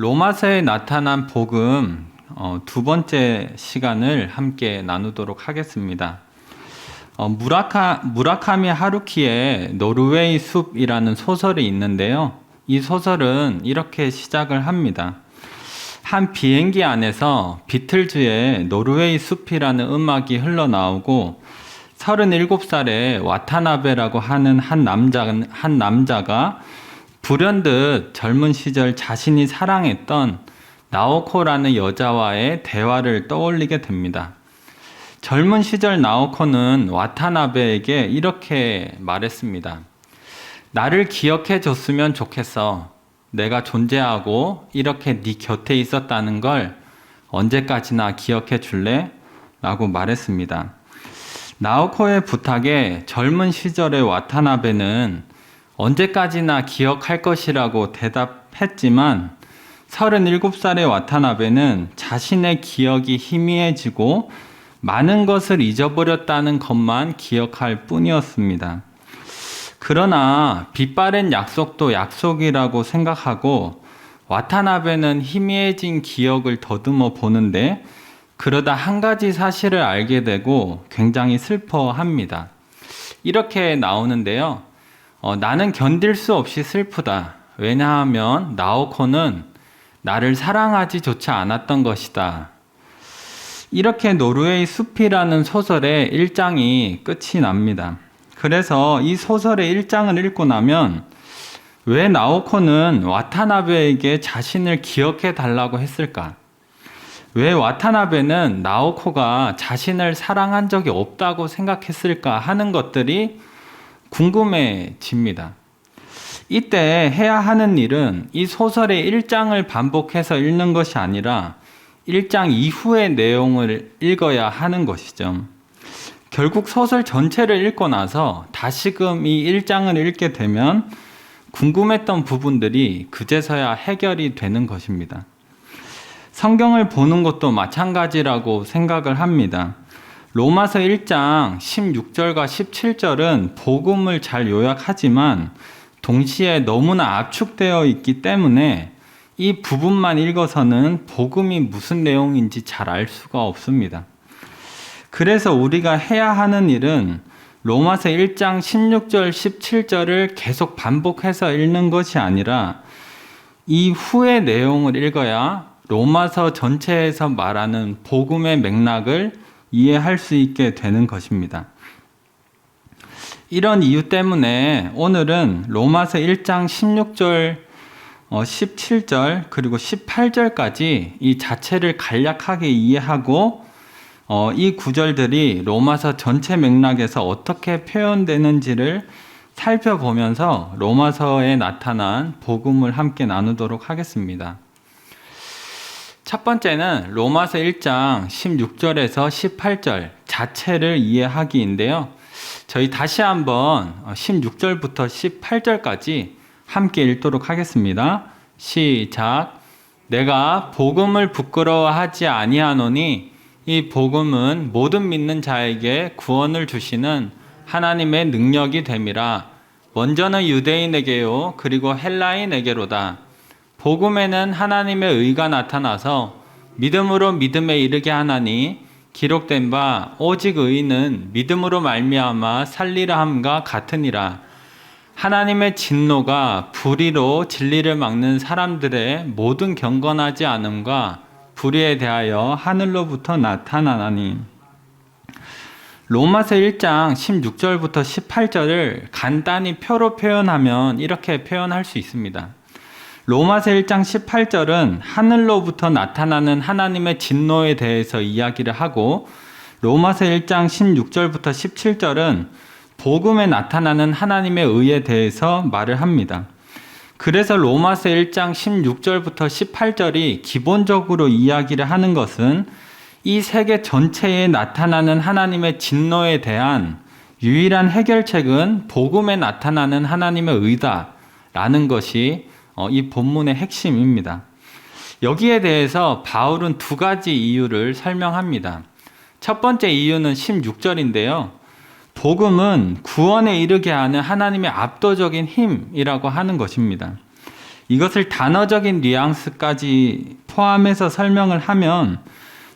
로마서에 나타난 복음 어, 두 번째 시간을 함께 나누도록 하겠습니다. 어, 무라카, 무라카미 하루키의 노르웨이 숲이라는 소설이 있는데요. 이 소설은 이렇게 시작을 합니다. 한 비행기 안에서 비틀즈의 노르웨이 숲이라는 음악이 흘러나오고 37살의 와타나베라고 하는 한 남자, 한 남자가 불현듯 젊은 시절 자신이 사랑했던 나오코라는 여자와의 대화를 떠올리게 됩니다. 젊은 시절 나오코는 와타나베에게 이렇게 말했습니다. 나를 기억해 줬으면 좋겠어. 내가 존재하고 이렇게 네 곁에 있었다는 걸 언제까지나 기억해 줄래? 라고 말했습니다. 나오코의 부탁에 젊은 시절의 와타나베는 언제까지나 기억할 것이라고 대답했지만 37살의 와타나베는 자신의 기억이 희미해지고 많은 것을 잊어버렸다는 것만 기억할 뿐이었습니다. 그러나 빛바랜 약속도 약속이라고 생각하고 와타나베는 희미해진 기억을 더듬어 보는데 그러다 한 가지 사실을 알게 되고 굉장히 슬퍼합니다. 이렇게 나오는데요. 어, 나는 견딜 수 없이 슬프다. 왜냐하면 나오코는 나를 사랑하지조차 않았던 것이다. 이렇게 노르웨이 숲이라는 소설의 1장이 끝이 납니다. 그래서 이 소설의 1장을 읽고 나면 왜 나오코는 와타나베에게 자신을 기억해 달라고 했을까? 왜 와타나베는 나오코가 자신을 사랑한 적이 없다고 생각했을까 하는 것들이 궁금해집니다. 이때 해야 하는 일은 이 소설의 1장을 반복해서 읽는 것이 아니라 1장 이후의 내용을 읽어야 하는 것이죠. 결국 소설 전체를 읽고 나서 다시금 이 1장을 읽게 되면 궁금했던 부분들이 그제서야 해결이 되는 것입니다. 성경을 보는 것도 마찬가지라고 생각을 합니다. 로마서 1장 16절과 17절은 복음을 잘 요약하지만 동시에 너무나 압축되어 있기 때문에 이 부분만 읽어서는 복음이 무슨 내용인지 잘 알 수가 없습니다. 그래서 우리가 해야 하는 일은 로마서 1장 16절, 17절을 계속 반복해서 읽는 것이 아니라 이 후의 내용을 읽어야 로마서 전체에서 말하는 복음의 맥락을 이해할 수 있게 되는 것입니다. 이런 이유 때문에 오늘은 로마서 1장 16절, 17절, 그리고 18절까지 이 자체를 간략하게 이해하고 어, 이 구절들이 로마서 전체 맥락에서 어떻게 표현되는지를 살펴보면서 로마서에 나타난 복음을 함께 나누도록 하겠습니다. 첫 번째는 로마서 1장 16절에서 18절 자체를 이해하기인데요. 저희 다시 한번 16절부터 18절까지 함께 읽도록 하겠습니다. 시작. 내가 복음을 부끄러워하지 아니하노니 이 복음은 모든 믿는 자에게 구원을 주시는 하나님의 능력이 됨이라. 먼저는 유대인에게요, 그리고 헬라인에게로다. 복음에는 하나님의 의가 나타나서 믿음으로 믿음에 이르게 하나니 기록된 바 오직 의인은 믿음으로 말미암아 살리라 함과 같으니라. 하나님의 진노가 불의로 진리를 막는 사람들의 모든 경건하지 않음과 불의에 대하여 하늘로부터 나타나나니. 로마서 1장 16절부터 18절을 간단히 표로 표현하면 이렇게 표현할 수 있습니다. 로마서 1장 18절은 하늘로부터 나타나는 하나님의 진노에 대해서 이야기를 하고 로마서 1장 16절부터 17절은 복음에 나타나는 하나님의 의에 대해서 말을 합니다. 그래서 로마서 1장 16절부터 18절이 기본적으로 이야기를 하는 것은 이 세계 전체에 나타나는 하나님의 진노에 대한 유일한 해결책은 복음에 나타나는 하나님의 의다라는 것이 어, 이 본문의 핵심입니다. 여기에 대해서 바울은 두 가지 이유를 설명합니다. 첫 번째 이유는 16절인데요. 복음은 구원에 이르게 하는 하나님의 압도적인 힘이라고 하는 것입니다. 이것을 단어적인 뉘앙스까지 포함해서 설명을 하면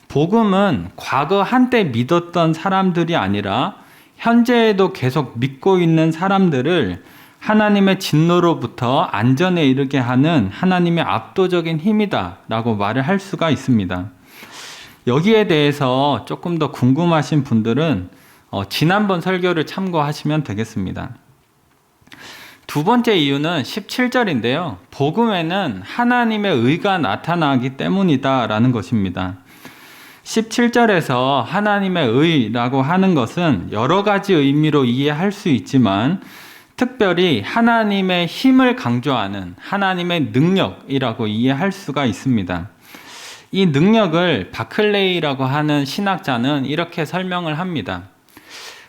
복음은 과거 한때 믿었던 사람들이 아니라 현재에도 계속 믿고 있는 사람들을 하나님의 진노로부터 안전에 이르게 하는 하나님의 압도적인 힘이다 라고 말을 할 수가 있습니다. 여기에 대해서 조금 더 궁금하신 분들은 어, 지난번 설교를 참고하시면 되겠습니다. 두 번째 이유는 17절인데요. 복음에는 하나님의 의가 나타나기 때문이다라는 것입니다. 17절에서 하나님의 의라고 하는 것은 여러 가지 의미로 이해할 수 있지만 특별히 하나님의 힘을 강조하는 하나님의 능력이라고 이해할 수가 있습니다. 이 능력을 바클레이라고 하는 신학자는 이렇게 설명을 합니다.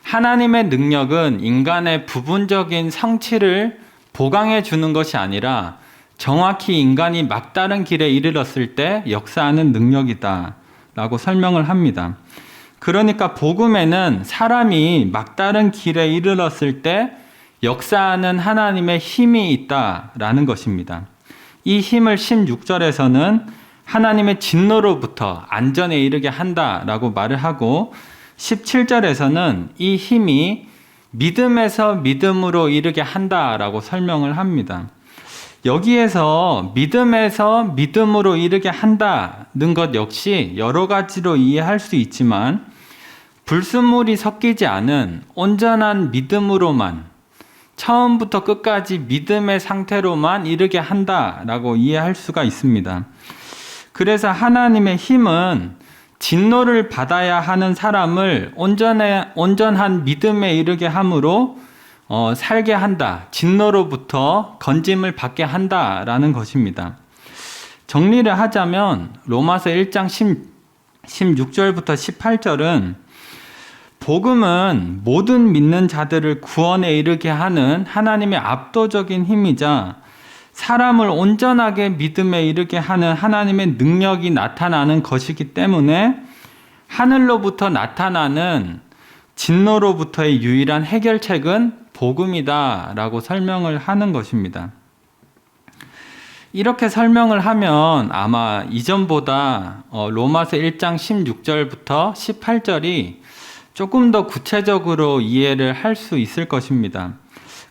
하나님의 능력은 인간의 부분적인 성취를 보강해 주는 것이 아니라 정확히 인간이 막다른 길에 이르렀을 때 역사하는 능력이다. 라고 설명을 합니다. 그러니까 복음에는 사람이 막다른 길에 이르렀을 때 역사하는 하나님의 힘이 있다라는 것입니다. 이 힘을 16절에서는 하나님의 진노로부터 안전에 이르게 한다라고 말을 하고 17절에서는 이 힘이 믿음에서 믿음으로 이르게 한다라고 설명을 합니다. 여기에서 믿음에서 믿음으로 이르게 한다는 것 역시 여러 가지로 이해할 수 있지만 불순물이 섞이지 않은 온전한 믿음으로만 처음부터 끝까지 믿음의 상태로만 이르게 한다라고 이해할 수가 있습니다. 그래서 하나님의 힘은 진노를 받아야 하는 사람을 온전해, 온전한 믿음에 이르게 함으로 어, 살게 한다. 진노로부터 건짐을 받게 한다라는 것입니다. 정리를 하자면 로마서 1장 10, 16절부터 18절은 복음은 모든 믿는 자들을 구원에 이르게 하는 하나님의 압도적인 힘이자 사람을 온전하게 믿음에 이르게 하는 하나님의 능력이 나타나는 것이기 때문에 하늘로부터 나타나는 진노로부터의 유일한 해결책은 복음이다라고 설명을 하는 것입니다. 이렇게 설명을 하면 아마 이전보다 어, 로마서 1장 16절부터 18절이 조금 더 구체적으로 이해를 할 수 있을 것입니다.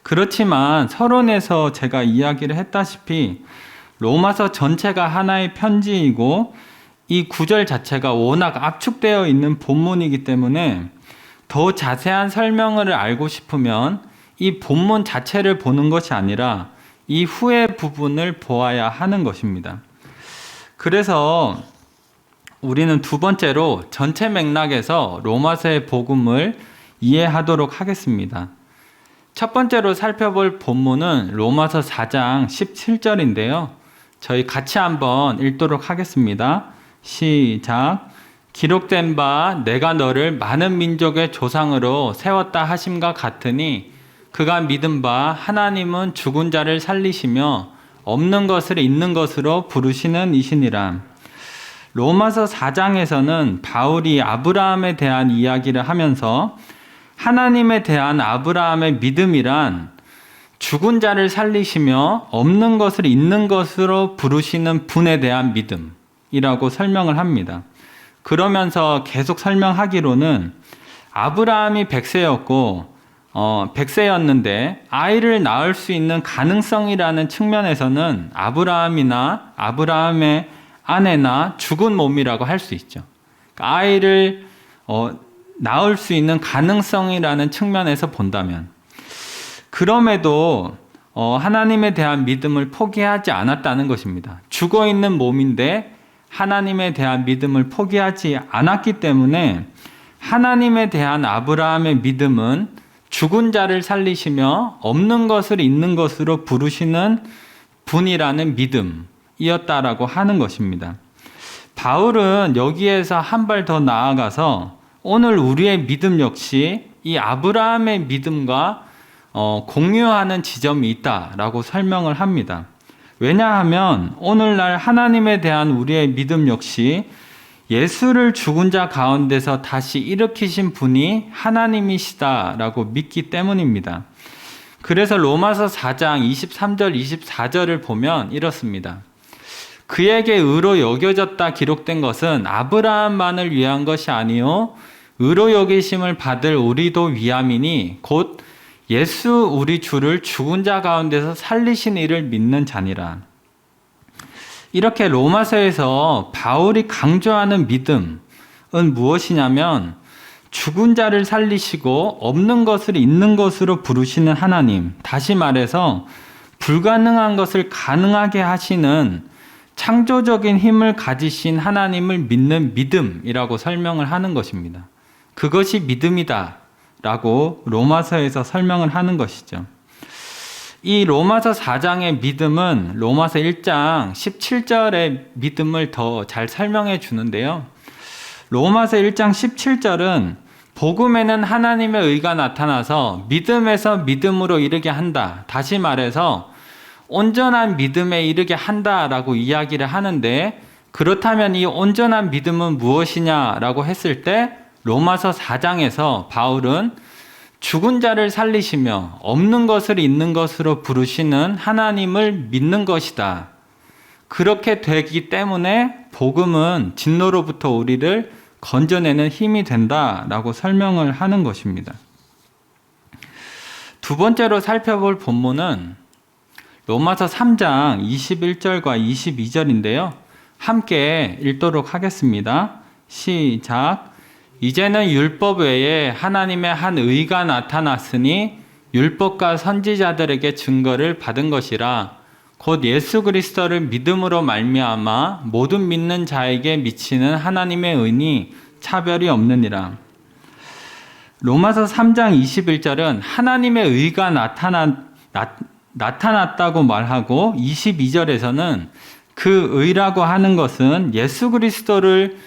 그렇지만 서론에서 제가 이야기를 했다시피 로마서 전체가 하나의 편지이고 이 구절 자체가 워낙 압축되어 있는 본문이기 때문에 더 자세한 설명을 알고 싶으면 이 본문 자체를 보는 것이 아니라 이 후의 부분을 보아야 하는 것입니다. 그래서 우리는 두 번째로 전체 맥락에서 로마서의 복음을 이해하도록 하겠습니다. 첫 번째로 살펴볼 본문은 로마서 4장 17절인데요. 저희 같이 한번 읽도록 하겠습니다. 시작. 기록된 바 내가 너를 많은 민족의 조상으로 세웠다 하심과 같으니 그가 믿은 바 하나님은 죽은 자를 살리시며 없는 것을 있는 것으로 부르시는 이시니라. 로마서 4장에서는 바울이 아브라함에 대한 이야기를 하면서 하나님에 대한 아브라함의 믿음이란 죽은 자를 살리시며 없는 것을 있는 것으로 부르시는 분에 대한 믿음이라고 설명을 합니다. 그러면서 계속 설명하기로는 아브라함이 백세였고 어, 백세였는데 아이를 낳을 수 있는 가능성이라는 측면에서는 아브라함이나 아브라함의 아내나 죽은 몸이라고 할 수 있죠. 그러니까 아이를 어, 낳을 수 있는 가능성이라는 측면에서 본다면 그럼에도 어, 하나님에 대한 믿음을 포기하지 않았다는 것입니다. 죽어 있는 몸인데 하나님에 대한 믿음을 포기하지 않았기 때문에 하나님에 대한 아브라함의 믿음은 죽은 자를 살리시며 없는 것을 있는 것으로 부르시는 분이라는 믿음 이었다라고 하는 것입니다. 바울은 여기에서 한 발 더 나아가서 오늘 우리의 믿음 역시 이 아브라함의 믿음과 어, 공유하는 지점이 있다라고 설명을 합니다. 왜냐하면 오늘날 하나님에 대한 우리의 믿음 역시 예수를 죽은 자 가운데서 다시 일으키신 분이 하나님이시다라고 믿기 때문입니다. 그래서 로마서 4장 23절 24절을 보면 이렇습니다. 그에게 의로 여겨졌다 기록된 것은 아브라함만을 위한 것이 아니요 의로 여기심을 받을 우리도 위함이니 곧 예수 우리 주를 죽은 자 가운데서 살리신 이를 믿는 자니라. 이렇게 로마서에서 바울이 강조하는 믿음은 무엇이냐면 죽은 자를 살리시고 없는 것을 있는 것으로 부르시는 하나님. 다시 말해서 불가능한 것을 가능하게 하시는 창조적인 힘을 가지신 하나님을 믿는 믿음이라고 설명을 하는 것입니다. 그것이 믿음이다. 라고 로마서에서 설명을 하는 것이죠. 이 로마서 4장의 믿음은 로마서 1장 17절의 믿음을 더 잘 설명해 주는데요. 로마서 1장 17절은 복음에는 하나님의 의가 나타나서 믿음에서 믿음으로 이르게 한다. 다시 말해서 온전한 믿음에 이르게 한다라고 이야기를 하는데 그렇다면 이 온전한 믿음은 무엇이냐라고 했을 때 로마서 4장에서 바울은 죽은 자를 살리시며 없는 것을 있는 것으로 부르시는 하나님을 믿는 것이다. 그렇게 되기 때문에 복음은 진노로부터 우리를 건져내는 힘이 된다라고 설명을 하는 것입니다. 두 번째로 살펴볼 본문은 로마서 3장 21절과 22절인데요. 함께 읽도록 하겠습니다. 시작. 이제는 율법 외에 하나님의 한 의가 나타났으니 율법과 선지자들에게 증거를 받은 것이라 곧 예수 그리스도를 믿음으로 말미암아 모든 믿는 자에게 미치는 하나님의 은이 차별이 없느니라. 로마서 3장 21절은 하나님의 의가 나타나, 나, 나타났다고 말하고 22절에서는 그 의라고 하는 것은 예수 그리스도를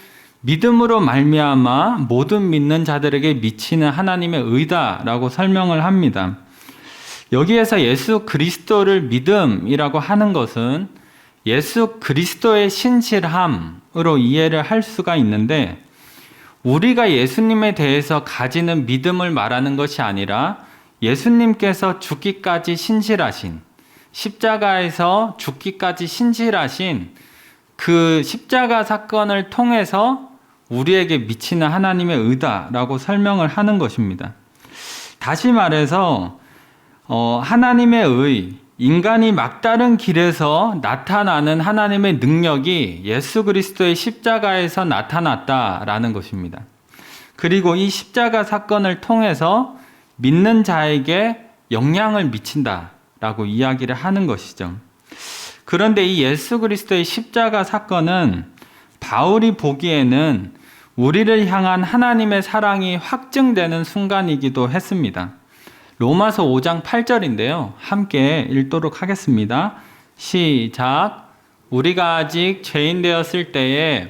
믿음으로 말미암아 모든 믿는 자들에게 미치는 하나님의 의다라고 설명을 합니다. 여기에서 예수 그리스도를 믿음이라고 하는 것은 예수 그리스도의 신실함으로 이해를 할 수가 있는데 우리가 예수님에 대해서 가지는 믿음을 말하는 것이 아니라 예수님께서 죽기까지 신실하신 십자가에서 죽기까지 신실하신 그 십자가 사건을 통해서 우리에게 미치는 하나님의 의다라고 설명을 하는 것입니다. 다시 말해서 어, 하나님의 의, 인간이 막다른 길에서 나타나는 하나님의 능력이 예수 그리스도의 십자가에서 나타났다라는 것입니다. 그리고 이 십자가 사건을 통해서 믿는 자에게 영향을 미친다라고 이야기를 하는 것이죠. 그런데 이 예수 그리스도의 십자가 사건은 바울이 보기에는 우리를 향한 하나님의 사랑이 확증되는 순간이기도 했습니다. 로마서 5장 8절인데요. 함께 읽도록 하겠습니다. 시작. 우리가 아직 죄인 되었을 때에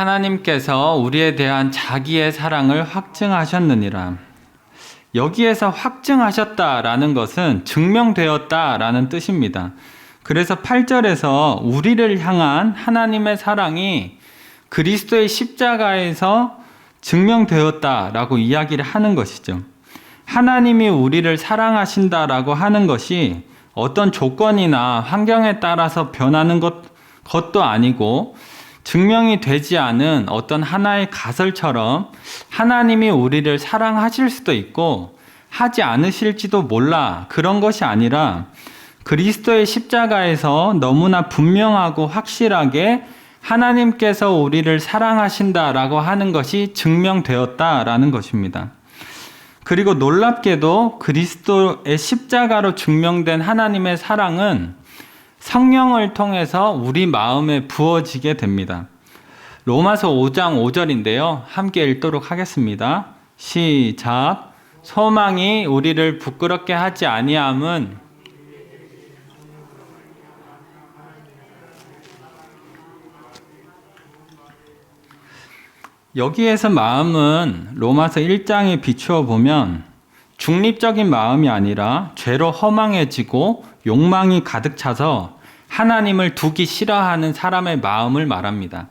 하나님께서 우리에 대한 자기의 사랑을 확증하셨느니라. 여기에서 확증하셨다라는 것은 증명되었다라는 뜻입니다. 그래서 8절에서 우리를 향한 하나님의 사랑이 그리스도의 십자가에서 증명되었다라고 이야기를 하는 것이죠. 하나님이 우리를 사랑하신다라고 하는 것이 어떤 조건이나 환경에 따라서 변하는 것, 것도 아니고 증명이 되지 않은 어떤 하나의 가설처럼 하나님이 우리를 사랑하실 수도 있고 하지 않으실지도 몰라 그런 것이 아니라 그리스도의 십자가에서 너무나 분명하고 확실하게 하나님께서 우리를 사랑하신다라고 하는 것이 증명되었다라는 것입니다. 그리고 놀랍게도 그리스도의 십자가로 증명된 하나님의 사랑은 성령을 통해서 우리 마음에 부어지게 됩니다. 로마서 5장 5절인데요. 함께 읽도록 하겠습니다. 시작. 소망이 우리를 부끄럽게 하지 아니함은 여기에서 마음은 로마서 1장에 비추어 보면 중립적인 마음이 아니라 죄로 허망해지고 욕망이 가득 차서 하나님을 두기 싫어하는 사람의 마음을 말합니다.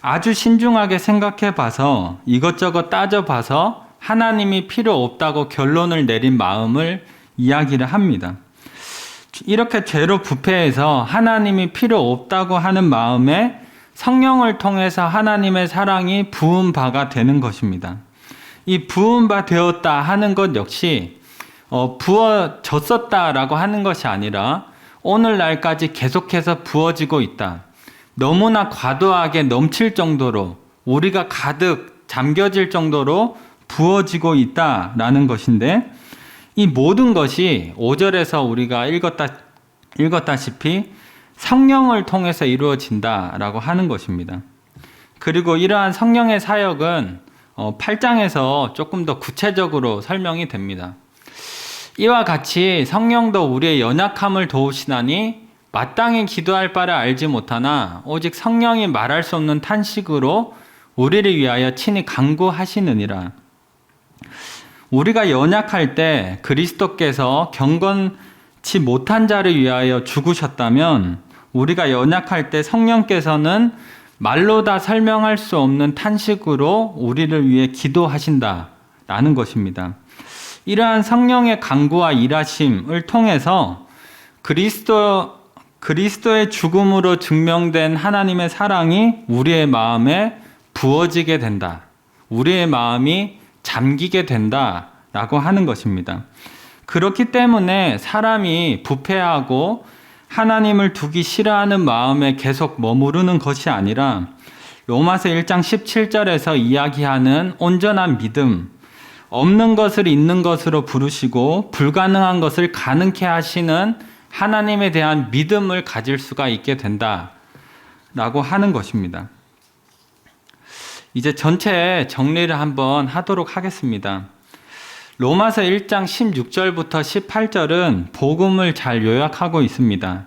아주 신중하게 생각해 봐서 이것저것 따져 봐서 하나님이 필요 없다고 결론을 내린 마음을 이야기를 합니다. 이렇게 죄로 부패해서 하나님이 필요 없다고 하는 마음에 성령을 통해서 하나님의 사랑이 부은 바가 되는 것입니다. 이 부은 바 되었다 하는 것 역시 어, 부어졌었다라고 하는 것이 아니라 오늘날까지 계속해서 부어지고 있다. 너무나 과도하게 넘칠 정도로 우리가 가득 잠겨질 정도로 부어지고 있다라는 것인데 이 모든 것이 5절에서 우리가 읽었다 읽었다시피 성령을 통해서 이루어진다라고 하는 것입니다. 그리고 이러한 성령의 사역은 8장에서 조금 더 구체적으로 설명이 됩니다. 이와 같이 성령도 우리의 연약함을 도우시나니 마땅히 기도할 바를 알지 못하나 오직 성령이 말할 수 없는 탄식으로 우리를 위하여 친히 강구하시느니라. 우리가 연약할 때 그리스도께서 경건치 못한 자를 위하여 죽으셨다면 우리가 연약할 때 성령께서는 말로 다 설명할 수 없는 탄식으로 우리를 위해 기도하신다라는 것입니다. 이러한 성령의 강구와 일하심을 통해서 그리스도 그리스도의 죽음으로 증명된 하나님의 사랑이 우리의 마음에 부어지게 된다. 우리의 마음이 잠기게 된다라고 하는 것입니다. 그렇기 때문에 사람이 부패하고 하나님을 두기 싫어하는 마음에 계속 머무르는 것이 아니라 로마서 1장 17절에서 이야기하는 온전한 믿음, 없는 것을 있는 것으로 부르시고 불가능한 것을 가능케 하시는 하나님에 대한 믿음을 가질 수가 있게 된다. 라고 하는 것입니다. 이제 전체 정리를 한번 하도록 하겠습니다. 로마서 1장 16절부터 18절은 복음을 잘 요약하고 있습니다.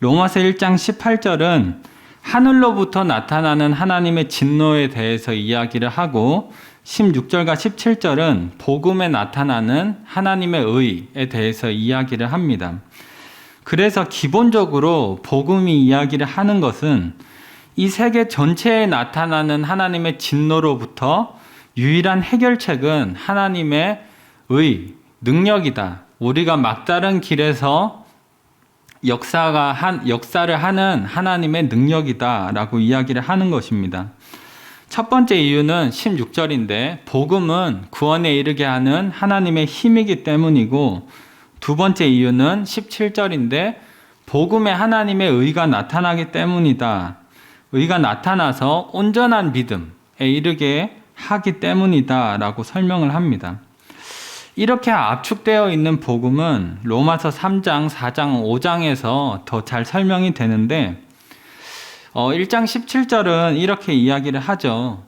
로마서 1장 18절은 하늘로부터 나타나는 하나님의 진노에 대해서 이야기를 하고 16절과 17절은 복음에 나타나는 하나님의 의에 대해서 이야기를 합니다. 그래서 기본적으로 복음이 이야기를 하는 것은 이 세계 전체에 나타나는 하나님의 진노로부터 유일한 해결책은 하나님의 의, 능력이다. 우리가 막다른 길에서 역사가 한, 역사를 하는 하나님의 능력이다라고 이야기를 하는 것입니다. 첫 번째 이유는 16절인데, 복음은 구원에 이르게 하는 하나님의 힘이기 때문이고, 두 번째 이유는 17절인데, 복음에 하나님의 의가 나타나기 때문이다. 의가 나타나서 온전한 믿음에 이르게 하기 때문이다라고 설명을 합니다. 이렇게 압축되어 있는 복음은 로마서 3장, 4장, 5장에서 더 잘 설명이 되는데 어, 1장 17절은 이렇게 이야기를 하죠.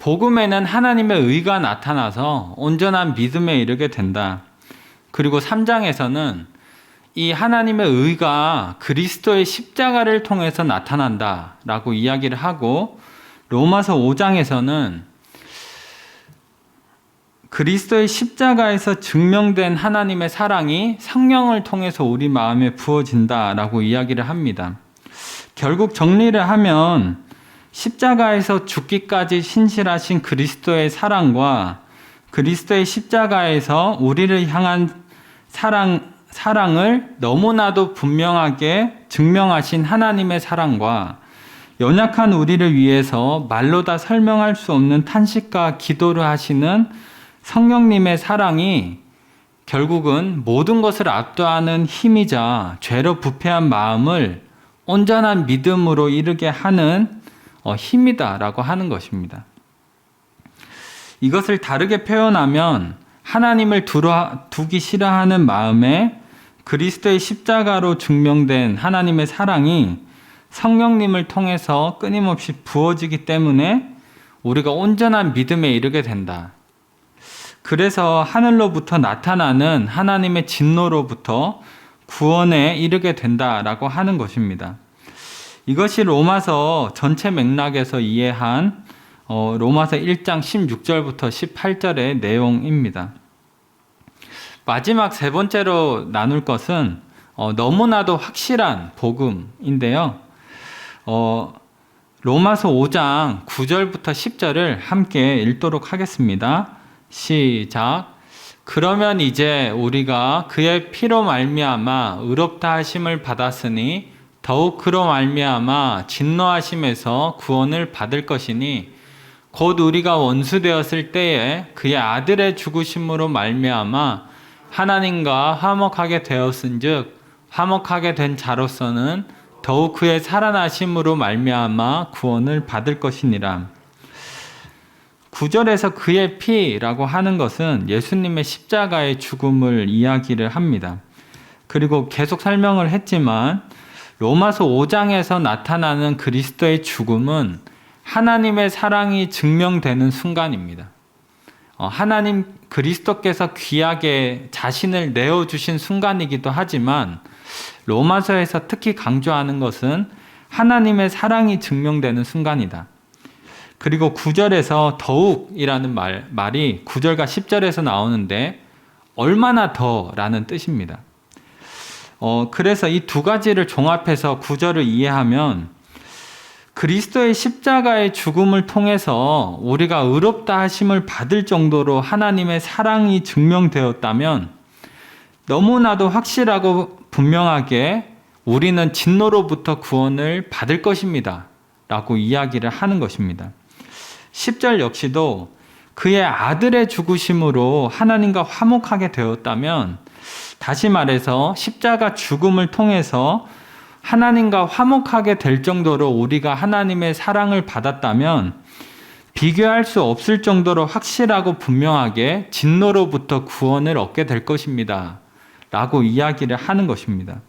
복음에는 하나님의 의가 나타나서 온전한 믿음에 이르게 된다. 그리고 3장에서는 이 하나님의 의가 그리스도의 십자가를 통해서 나타난다 라고 이야기를 하고 로마서 5장에서는 그리스도의 십자가에서 증명된 하나님의 사랑이 성령을 통해서 우리 마음에 부어진다 라고 이야기를 합니다. 결국 정리를 하면 십자가에서 죽기까지 신실하신 그리스도의 사랑과 그리스도의 십자가에서 우리를 향한 사랑, 사랑을 너무나도 분명하게 증명하신 하나님의 사랑과 연약한 우리를 위해서 말로 다 설명할 수 없는 탄식과 기도를 하시는 성령님의 사랑이 결국은 모든 것을 압도하는 힘이자 죄로 부패한 마음을 온전한 믿음으로 이르게 하는 어, 힘이다라고 하는 것입니다. 이것을 다르게 표현하면 하나님을 두기 싫어하는 마음에 그리스도의 십자가로 증명된 하나님의 사랑이 성령님을 통해서 끊임없이 부어지기 때문에 우리가 온전한 믿음에 이르게 된다. 그래서 하늘로부터 나타나는 하나님의 진노로부터 구원에 이르게 된다라고 하는 것입니다. 이것이 로마서 전체 맥락에서 이해한 어, 로마서 1장 16절부터 18절의 내용입니다. 마지막 세 번째로 나눌 것은 어, 너무나도 확실한 복음인데요. 어, 로마서 5장 9절부터 10절을 함께 읽도록 하겠습니다. 시작. 그러면 이제 우리가 그의 피로 말미암아 의롭다 하심을 받았으니 더욱 그로 말미암아 진노하심에서 구원을 받을 것이니 곧 우리가 원수 되었을 때에 그의 아들의 죽으심으로 말미암아 하나님과 화목하게 되었은즉 화목하게 된 자로서는 더욱 그의 살아나심으로 말미암아 구원을 받을 것이니라. 구절에서 그의 피라고 하는 것은 예수님의 십자가의 죽음을 이야기를 합니다. 그리고 계속 설명을 했지만 로마서 5장에서 나타나는 그리스도의 죽음은 하나님의 사랑이 증명되는 순간입니다. 어, 하나님 그리스도께서 귀하게 자신을 내어 주신 순간이기도 하지만 로마서에서 특히 강조하는 것은 하나님의 사랑이 증명되는 순간이다. 그리고 9절에서 더욱이라는 말, 말이 9절과 10절에서 나오는데 얼마나 더라는 뜻입니다. 어, 그래서 이 두 가지를 종합해서 9절을 이해하면 그리스도의 십자가의 죽음을 통해서 우리가 의롭다 하심을 받을 정도로 하나님의 사랑이 증명되었다면 너무나도 확실하고 분명하게 우리는 진노로부터 구원을 받을 것입니다. 라고 이야기를 하는 것입니다. 10절 역시도 그의 아들의 죽으심으로 하나님과 화목하게 되었다면 다시 말해서 십자가 죽음을 통해서 하나님과 화목하게 될 정도로 우리가 하나님의 사랑을 받았다면 비교할 수 없을 정도로 확실하고 분명하게 진노로부터 구원을 얻게 될 것입니다. 라고 이야기를 하는 것입니다.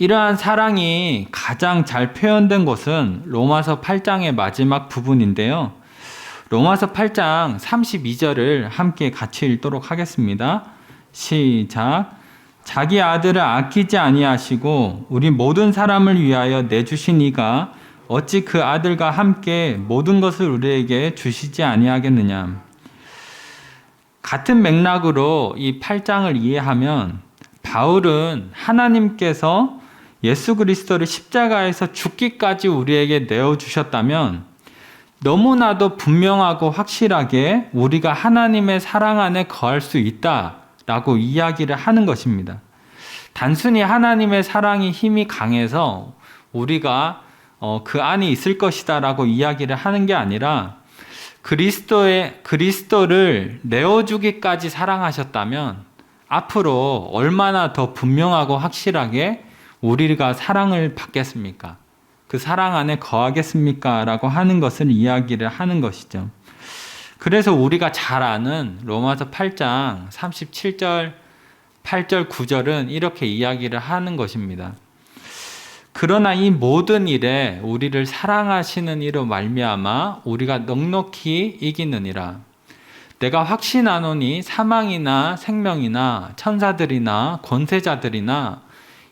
이러한 사랑이 가장 잘 표현된 곳은 로마서 8장의 마지막 부분인데요. 로마서 8장 32절을 함께 같이 읽도록 하겠습니다. 시작. 자기 아들을 아끼지 아니하시고 우리 모든 사람을 위하여 내주신 이가 어찌 그 아들과 함께 모든 것을 우리에게 주시지 아니하겠느냐. 같은 맥락으로 이 8장을 이해하면 바울은 하나님께서 예수 그리스도를 십자가에서 죽기까지 우리에게 내어 주셨다면 너무나도 분명하고 확실하게 우리가 하나님의 사랑 안에 거할 수 있다라고 이야기를 하는 것입니다. 단순히 하나님의 사랑이 힘이 강해서 우리가 어, 그 안에 있을 것이다라고 이야기를 하는 게 아니라 그리스도의 그리스도를 내어주기까지 사랑하셨다면 앞으로 얼마나 더 분명하고 확실하게 우리가 사랑을 받겠습니까? 그 사랑 안에 거하겠습니까? 라고 하는 것을 이야기를 하는 것이죠. 그래서 우리가 잘 아는 로마서 8장 37절, 8절, 9절은 이렇게 이야기를 하는 것입니다. 그러나 이 모든 일에 우리를 사랑하시는 이로 말미암아 우리가 넉넉히 이기느니라. 내가 확신하노니 사망이나 생명이나 천사들이나 권세자들이나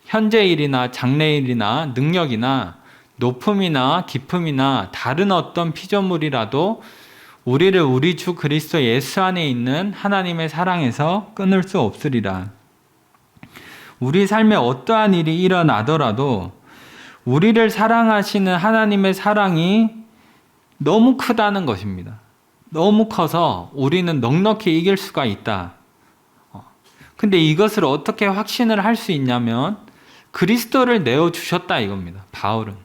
현재일이나 장래일이나 능력이나 높음이나 깊음이나 다른 어떤 피조물이라도 우리를 우리 주 그리스도 예수 안에 있는 하나님의 사랑에서 끊을 수 없으리라. 우리 삶에 어떠한 일이 일어나더라도 우리를 사랑하시는 하나님의 사랑이 너무 크다는 것입니다. 너무 커서 우리는 넉넉히 이길 수가 있다. 어. 근데 이것을 어떻게 확신을 할 수 있냐면 그리스도를 내어 주셨다 이겁니다. 바울은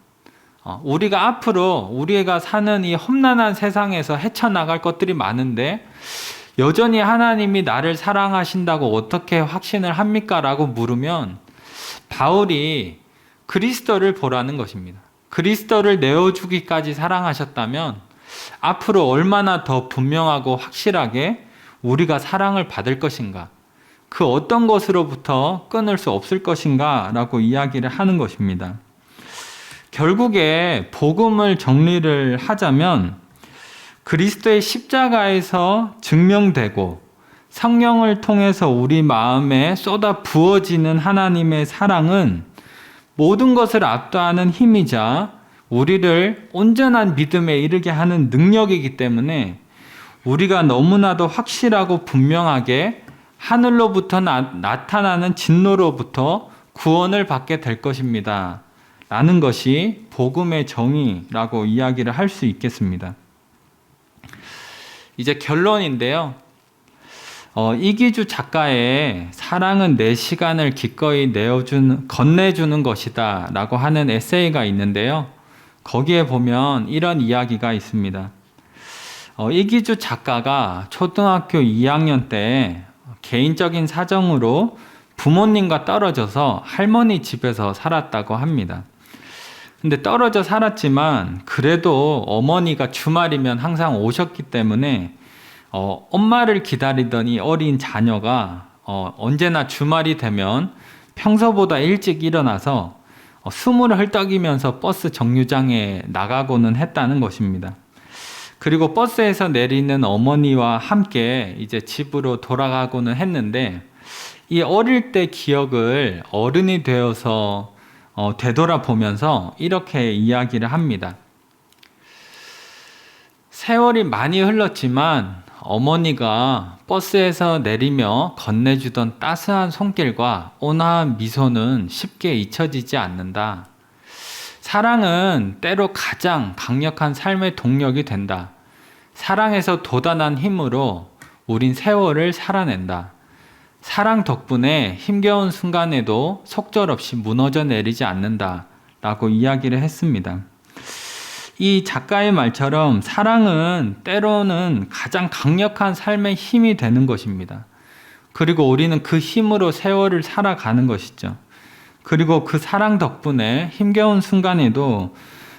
어, 우리가 앞으로 우리가 사는 이 험난한 세상에서 헤쳐나갈 것들이 많은데 여전히 하나님이 나를 사랑하신다고 어떻게 확신을 합니까? 라고 물으면 바울이 그리스도를 보라는 것입니다. 그리스도를 내어주기까지 사랑하셨다면 앞으로 얼마나 더 분명하고 확실하게 우리가 사랑을 받을 것인가? 그 어떤 것으로부터 끊을 수 없을 것인가? 라고 이야기를 하는 것입니다. 결국에 복음을 정리를 하자면 그리스도의 십자가에서 증명되고 성령을 통해서 우리 마음에 쏟아 부어지는 하나님의 사랑은 모든 것을 압도하는 힘이자 우리를 온전한 믿음에 이르게 하는 능력이기 때문에 우리가 너무나도 확실하고 분명하게 하늘로부터 나, 타나는 진노로부터 구원을 받게 될 것입니다. 라는 것이 복음의 정의라고 이야기를 할 수 있겠습니다. 이제 결론인데요. 어, 이기주 작가의 사랑은 내 시간을 기꺼이 내어주는, 건네주는 것이다 라고 하는 에세이가 있는데요. 거기에 보면 이런 이야기가 있습니다. 어, 이기주 작가가 초등학교 2학년 때 개인적인 사정으로 부모님과 떨어져서 할머니 집에서 살았다고 합니다. 근데 떨어져 살았지만 그래도 어머니가 주말이면 항상 오셨기 때문에 어, 엄마를 기다리더니 어린 자녀가 어, 언제나 주말이 되면 평소보다 일찍 일어나서 어, 숨을 헐떡이면서 버스 정류장에 나가고는 했다는 것입니다. 그리고 버스에서 내리는 어머니와 함께 이제 집으로 돌아가고는 했는데 이 어릴 때 기억을 어른이 되어서 어, 되돌아보면서 이렇게 이야기를 합니다. 세월이 많이 흘렀지만 어머니가 버스에서 내리며 건네주던 따스한 손길과 온화한 미소는 쉽게 잊혀지지 않는다. 사랑은 때로 가장 강력한 삶의 동력이 된다. 사랑에서 돋아난 힘으로 우린 세월을 살아낸다. 사랑 덕분에 힘겨운 순간에도 속절없이 무너져 내리지 않는다. 라고 이야기를 했습니다. 이 작가의 말처럼 사랑은 때로는 가장 강력한 삶의 힘이 되는 것입니다. 그리고 우리는 그 힘으로 세월을 살아가는 것이죠. 그리고 그 사랑 덕분에 힘겨운 순간에도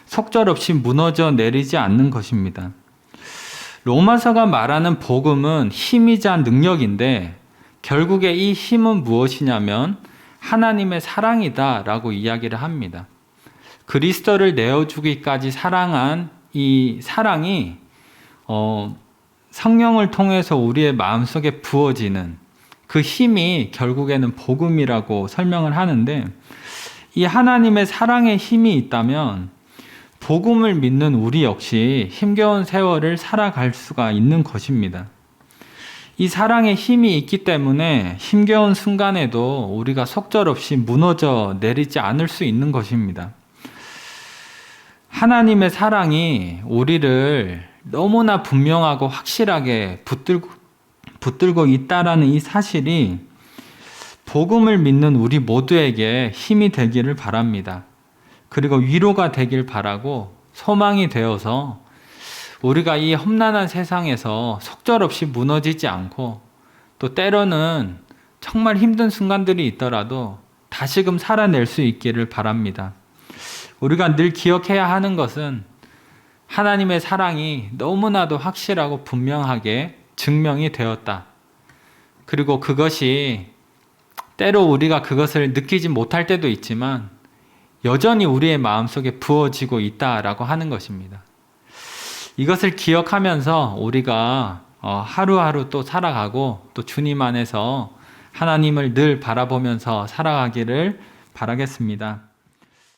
속절없이 무너져 내리지 않는 것입니다. 로마서가 말하는 복음은 힘이자 능력인데 결국에 이 힘은 무엇이냐면 하나님의 사랑이다라고 이야기를 합니다. 그리스도를 내어주기까지 사랑한 이 사랑이 어, 성령을 통해서 우리의 마음속에 부어지는 그 힘이 결국에는 복음이라고 설명을 하는데 이 하나님의 사랑의 힘이 있다면 복음을 믿는 우리 역시 힘겨운 세월을 살아갈 수가 있는 것입니다. 이 사랑의 힘이 있기 때문에 힘겨운 순간에도 우리가 속절없이 무너져 내리지 않을 수 있는 것입니다. 하나님의 사랑이 우리를 너무나 분명하고 확실하게 붙들고, 붙들고 있다라는 이 사실이 복음을 믿는 우리 모두에게 힘이 되기를 바랍니다. 그리고 위로가 되길 바라고 소망이 되어서 우리가 이 험난한 세상에서 속절없이 무너지지 않고 또 때로는 정말 힘든 순간들이 있더라도 다시금 살아낼 수 있기를 바랍니다. 우리가 늘 기억해야 하는 것은 하나님의 사랑이 너무나도 확실하고 분명하게 증명이 되었다. 그리고 그것이 때로 우리가 그것을 느끼지 못할 때도 있지만 여전히 우리의 마음속에 부어지고 있다라고 하는 것입니다. 이것을 기억하면서 우리가 어, 하루하루 또 살아가고 또 주님 안에서 하나님을 늘 바라보면서 살아가기를 바라겠습니다.